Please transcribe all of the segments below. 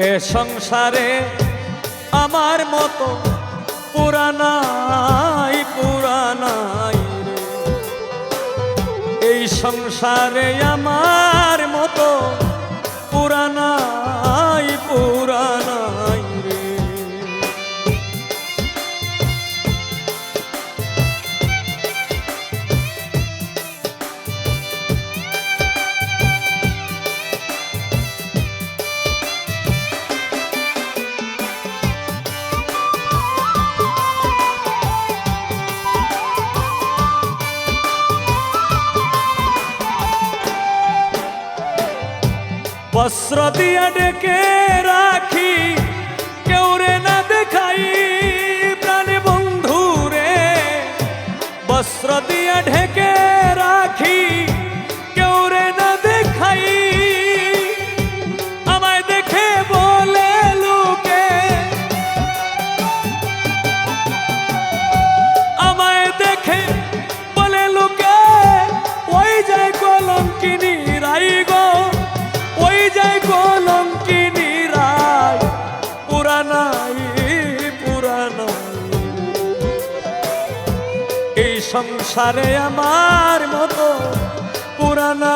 এ সংসারে আমার মতো পুরানাই পুরানাই এই সংসারে আমার বস্ত্র ডেকে রাখি। কেউ রে না সংসারে আমার মতো পুরানা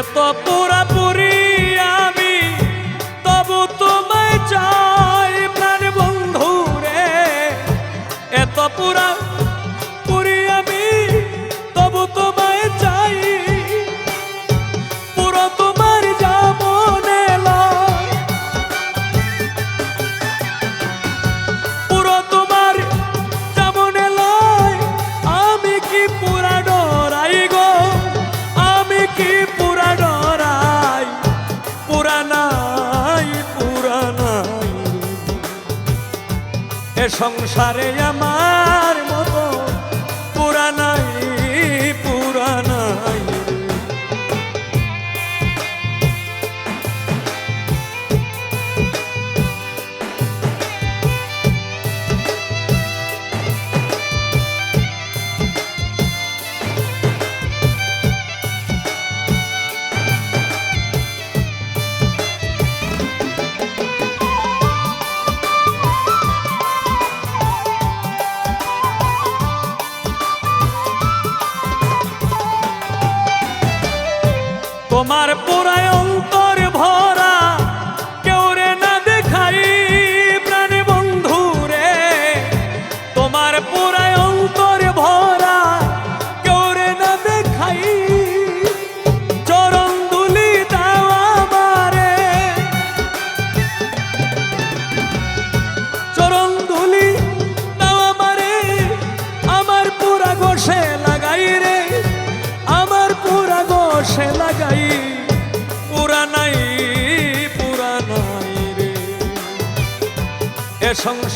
é tortura. নাই পুরানাই। এ সংসারে আমার i'm tomar por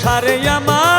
সারে আমার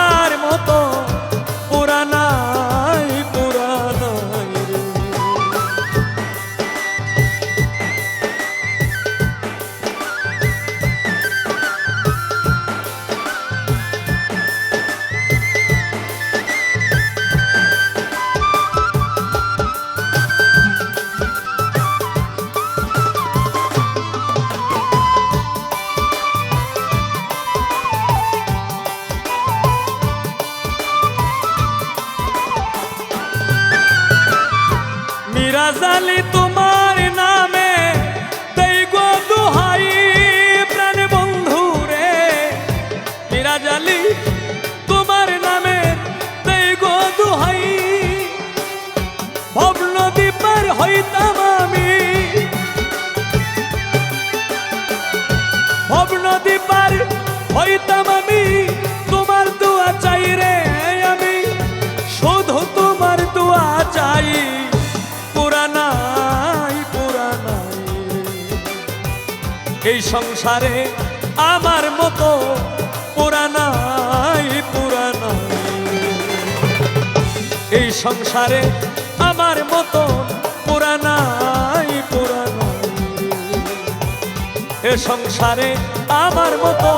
রাজালি তোমার নামে, দেই গো দোহাই প্রাণ বন্ধু রে। তোমার নামে, দেই গো দোহাই। ভব নদী পার হইতাম এই সংসারে আমার মতো পুরানাই পুরানাই এই সংসারে আমার মতো পুরানাই পুরানাই এ সংসারে আমার মতো